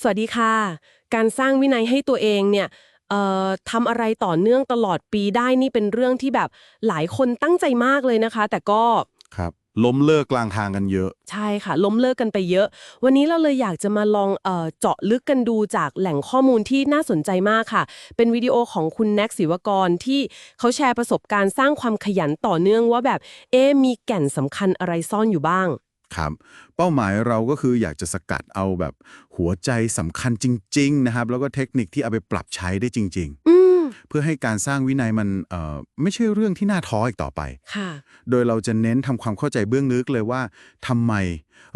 สวัสดีค่ะ การสร้างวินัยให้ตัวเองเนี่ยเอ่อทำอะไรต่อเนื่องตลอดปีได้นี่เป็นเรื่องที่แบบหลายคนตั้งใจมากเลยนะคะ แต่ก็ครับ ล้มเลิกกลางทางกันเยอะ ใช่ค่ะ ล้มเลิกกันไปเยอะ วันนี้เราเลยอยากจะมาลองเอ่อเจาะลึกกันดูจากแหล่งข้อมูลที่น่าสนใจมากค่ะ เป็นวิดีโอของคุณแน็กศิวกรที่เขาแชร์ประสบการณ์สร้างความขยันต่อเนื่องว่าแบบเอ๊ะมีแก่นสำคัญอะไรซ่อนอยู่บ้าง ครับ เป้าหมายเราก็คืออยากจะสกัดเอาแบบหัวใจสำคัญจริง ๆ นะครับ แล้วก็เทคนิคที่เอาไปปรับใช้ได้จริงอืมๆเพื่อให้การสร้างวินัยมันเอ่อไม่ใช่เรื่องที่น่าท้ออีกต่อไป ค่ะ โดยเราจะเน้นทำความเข้าใจเบื้องลึกเลยว่าทำไม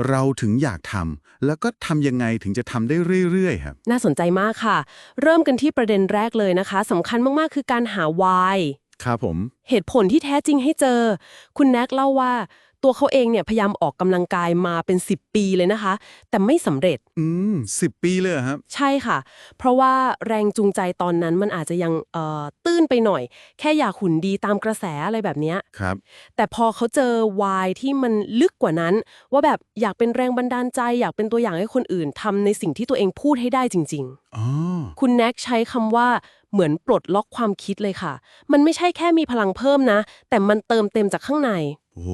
เราถึงอยากทำแล้วก็ทำยังไงถึงจะทำได้เรื่อยๆครับ น่าสนใจมากค่ะ เริ่มกันที่ประเด็นแรกเลยนะคะสำคัญมากๆ คือการหา why ครับผม เหตุผลที่แท้จริงให้เจอ คุณแน็กเล่าว่า ตัวเขาเองเนี่ยพยายามออกกำลังกายมาเป็น 10 ปีเลยนะคะ แต่ไม่สำเร็จ อืมสิบปีเลยเหรอครับ ใช่ค่ะ เพราะว่าแรงจูงใจตอนนั้นมันอาจจะยังเอ่อตื้นไปหน่อย แค่อยากหุ่นดีตามกระแสอะไรแบบเนี้ย ครับ แต่พอเขาเจอวายที่มันลึกกว่านั้น ว่าแบบอยากเป็นแรงบันดาลใจ อยากเป็นตัวอย่างให้คนอื่นทำในสิ่งที่ตัวเองพูดให้ได้จริง ๆ อ๋อ คุณแน็กใช้คำว่าเหมือนปลดล็อกความคิดเลยค่ะ มันไม่ใช่แค่มีพลังเพิ่มนะ แต่มันเติมเต็มจากข้างใน โอ้โห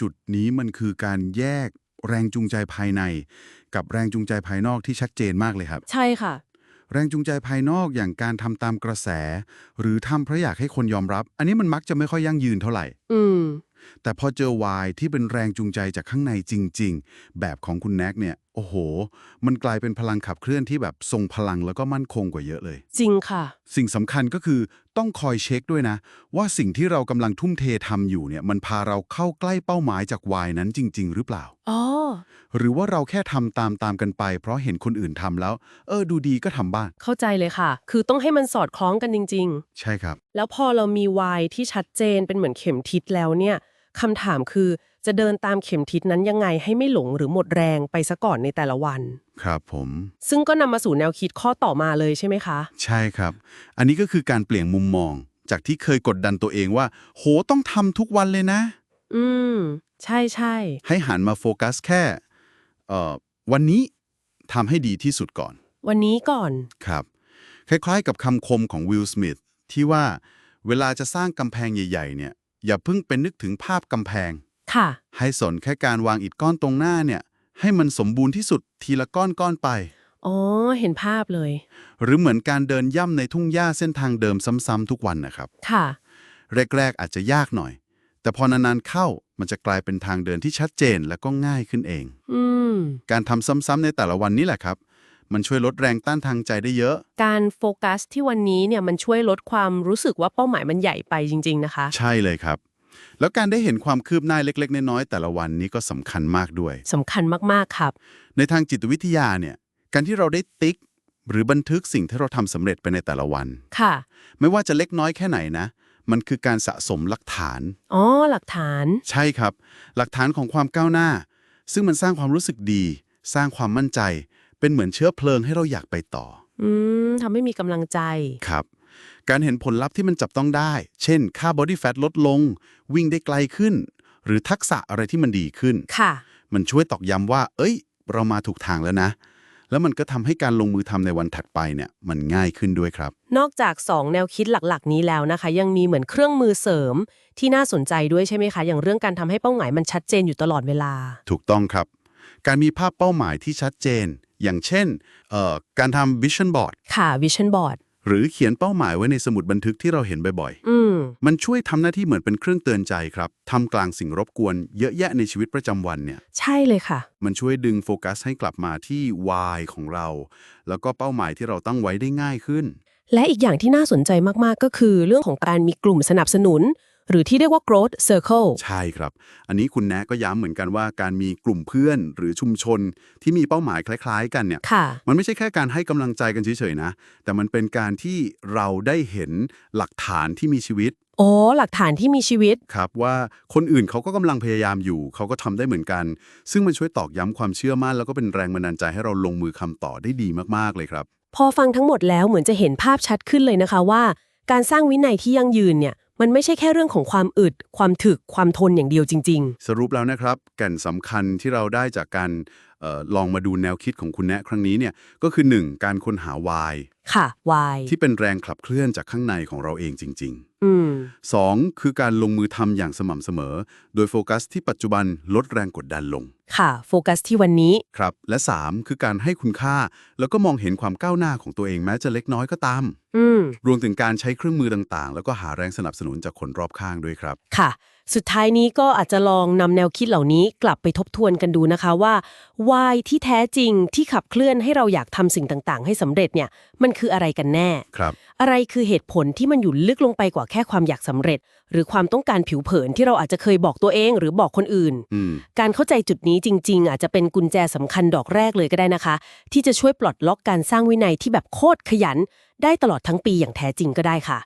จุดนี้มันคือการแยกแรงจูงใจภายใน กับแรงจูงใจภายนอกที่ชัดเจนมากเลยครับ ใช่ค่ะ แรงจูงใจภายนอกอย่างการทำตามกระแส หรือทำเพราะอยากให้คนยอมรับ อันนี้มันมักจะไม่ค่อยยั่งยืนเท่าไหร่ อืม แต่พอเจอวายที่เป็นแรงจูงใจจากข้างในจริง ๆ แบบของคุณแน็กเนี่ย โอ้โห มันกลายเป็นพลังขับเคลื่อนที่แบบทรงพลังแล้วก็มั่นคงกว่าเยอะเลย จริงค่ะ สิ่งสำคัญก็คือต้องคอยเช็คด้วยนะ ว่าสิ่งที่เรากำลังทุ่มเททำอยู่เนี่ยมันพาเราเข้าใกล้เป้าหมายจากวายนั้นจริง ๆ หรือเปล่า อ๋อ หรือว่าเราแค่ทำตามตามๆกันไป เพราะเห็นคนอื่นทำแล้ว เออ ดูดีก็ทำบ้าง เข้าใจเลยค่ะ คือต้องให้มันสอดคล้องกันจริง ใช่ครับ ๆ แล้วพอเรามีวายที่ชัดเจนเป็นเหมือนเข็มทิศแล้วเนี่ย คำถามคือจะเดินตามเข็มทิศนั้นยังไงให้ไม่หลงหรือหมดแรงไปซะก่อนในแต่ละวัน ครับผม ซึ่งก็นำมาสู่แนวคิดข้อต่อมาเลยใช่ไหมคะ ใช่ครับ อันนี้ก็คือการเปลี่ยนมุมมอง จากที่เคยกดดันตัวเองว่า โหต้องทำทุกวันเลยนะ อืม ใช่ใช่ให้หันมาโฟกัสแค่เอ่อวันนี้ทำให้ดีที่สุดก่อน วันนี้ก่อน ครับ คล้ายๆ กับคำคมของวิลสมิธที่ว่าเวลาจะสร้างกำแพงใหญ่ ๆ เนี่ย อย่าเพิ่งเป็นนึกถึงภาพกำแพง ค่ะ ให้สนแค่การวางอิฐก้อนตรงหน้าเนี่ย ให้มันสมบูรณ์ที่สุดทีละก้อนก้อนๆไป อ๋อ เห็นภาพเลย หรือเหมือนการเดินย่ำในทุ่งหญ้าเส้นทางเดิมซ้ำๆทุกวันนะครับ ค่ะ แรก ๆ อาจจะยากหน่อย แต่พอนานๆเข้ามันจะกลายเป็นทางเดินที่ชัดเจนและก็ง่ายขึ้นเอง อืม การทำซ้ำๆในแต่ละวันนี่แหละครับ มันช่วยลดแรงต้านทางใจได้เยอะ การโฟกัสที่วันนี้เนี่ยมันช่วยลดความรู้สึกว่าเป้าหมายมันใหญ่ไปจริง ๆ นะคะ ใช่เลยครับ แล้วการได้เห็นความคืบหน้าเล็ก ๆ น้อยๆแต่ละวันนี้ก็สำคัญมากด้วย สำคัญมากๆครับ ในทางจิตวิทยาเนี่ย การที่เราได้ติ๊ก หรือบันทึกสิ่งที่เราทำสำเร็จไปในแต่ละวัน ค่ะ ไม่ว่าจะเล็กน้อยแค่ไหนนะ มันคือการสะสมหลักฐาน อ๋อหลักฐาน ใช่ครับ หลักฐานของความก้าวหน้า ซึ่งมันสร้างความรู้สึกดี สร้างความมั่นใจ เป็นเหมือนเชื้อเพลิงให้เราอยากไปต่อ อืมทำให้มีกำลังใจ ครับ การเห็นผลลัพธ์ที่มันจับต้องได้ เช่น ค่าบอดี้แฟทลดลง วิ่งได้ไกลขึ้น หรือทักษะอะไรที่มันดีขึ้น ค่ะ มันช่วยตอกย้ำว่า เอ้ย เรามาถูกทางแล้วนะ แล้วมันก็ทำให้การลงมือทำในวันถัดไปเนี่ย มันง่ายขึ้นด้วยครับ นอกจาก 2 แนวคิดหลักๆ นี้แล้วนะคะ ยังมีเหมือนเครื่องมือเสริมที่น่าสนใจด้วยใช่ไหมคะ อย่างเรื่องการทำให้เป้าหมายมันชัดเจนอยู่ตลอดเวลา ถูกต้องครับ การมีภาพเป้าหมายที่ชัดเจน อย่างเช่นเอ่อการทำ vision board ค่ะ vision board หรือเขียนเป้าหมายไว้ในสมุดบันทึกที่เราเห็นบ่อยอืมๆมันช่วยทำหน้าที่เหมือนเป็นเครื่องเตือนใจครับทำกลางสิ่งรบกวนเยอะแยะในชีวิตประจำวันเนี่ย ใช่เลยค่ะ มันช่วยดึงโฟกัสให้กลับมาที่ why ของเรา แล้วก็เป้าหมายที่เราตั้งไว้ได้ง่ายขึ้น และอีกอย่างที่น่าสนใจมากๆ ก็คือเรื่องของการมีกลุ่มสนับสนุน หรือที่เรียกว่า growth circle ใช่ครับ อันนี้คุณแนะก็ย้ำเหมือนกันว่าการมีกลุ่มเพื่อนหรือชุมชนที่มีเป้าหมายคล้าย ๆ กันเนี่ยค่ะมันไม่ใช่แค่การให้กำลังใจกันเฉยๆนะ แต่มันเป็นการที่เราได้เห็นหลักฐานที่มีชีวิตอ๋อหลักฐานที่มีชีวิตครับว่าคนอื่นเขาก็กำลังพยายามอยู่ เขาก็ทำได้เหมือนกัน ซึ่งมันช่วยตอกย้ำความเชื่อมั่น แล้วก็เป็นแรงบันดาลใจให้เราลงมือคำต่อได้ดีมากๆเลยครับ พอฟังทั้งหมดแล้วเหมือนจะเห็นภาพชัดขึ้นเลยนะคะว่า การสร้างวินัยที่ยั่งยืนเนี่ย มันไม่ใช่แค่เรื่องของความอึด ความถึก ความทนอย่างเดียวจริง สรุปแล้วนะครับ แก่นสำคัญที่เราได้จากการเออลองมาดูแนวคิดของคุณแนะครั้งนี้เนี่ยก็คือ 1. การค้นหาวาย ค่ะ why ที่เป็นแรงขับเคลื่อนจากข้างในของเราเองจริง อืม ๆ 2. คือการลงมือทำอย่างสม่ำเสมอ โดยโฟกัสที่ปัจจุบันลดแรงกดดันลงค่ะ โฟกัสที่วันนี้ ครับ และ 3. คือการให้คุณค่า แล้วก็มองเห็นความก้าวหน้าของตัวเองแม้จะเล็กน้อยก็ตาม อืม รวมถึงการใช้เครื่องมือต่างๆ แล้วก็หาแรงสนับสนุนจากคนรอบข้างด้วยครับ ค่ะ สุดท้ายนี้ก็อาจจะลองนำแนวคิดเหล่านี้กลับไปทบทวนกันดูนะคะว่า why ที่แท้จริงที่ขับเคลื่อนให้เราอยากทำสิ่งต่างๆ ให้สำเร็จเนี่ย มันคืออะไรกันแน่ ครับ อะไรคือเหตุผลที่มันอยู่ลึกลงไปกว่าแค่ความอยากสำเร็จ หรือความต้องการผิวเผินที่เราอาจจะเคยบอกตัวเอง หรือบอกคนอื่น อืม การเข้าใจจุดนี้จริง ๆ อาจจะเป็นกุญแจสำคัญดอกแรกเลยก็ได้นะคะ ที่จะช่วยปลดล็อกการสร้างวินัยที่แบบโคตรขยัน ได้ตลอดทั้งปีอย่างแท้จริงก็ได้ค่ะ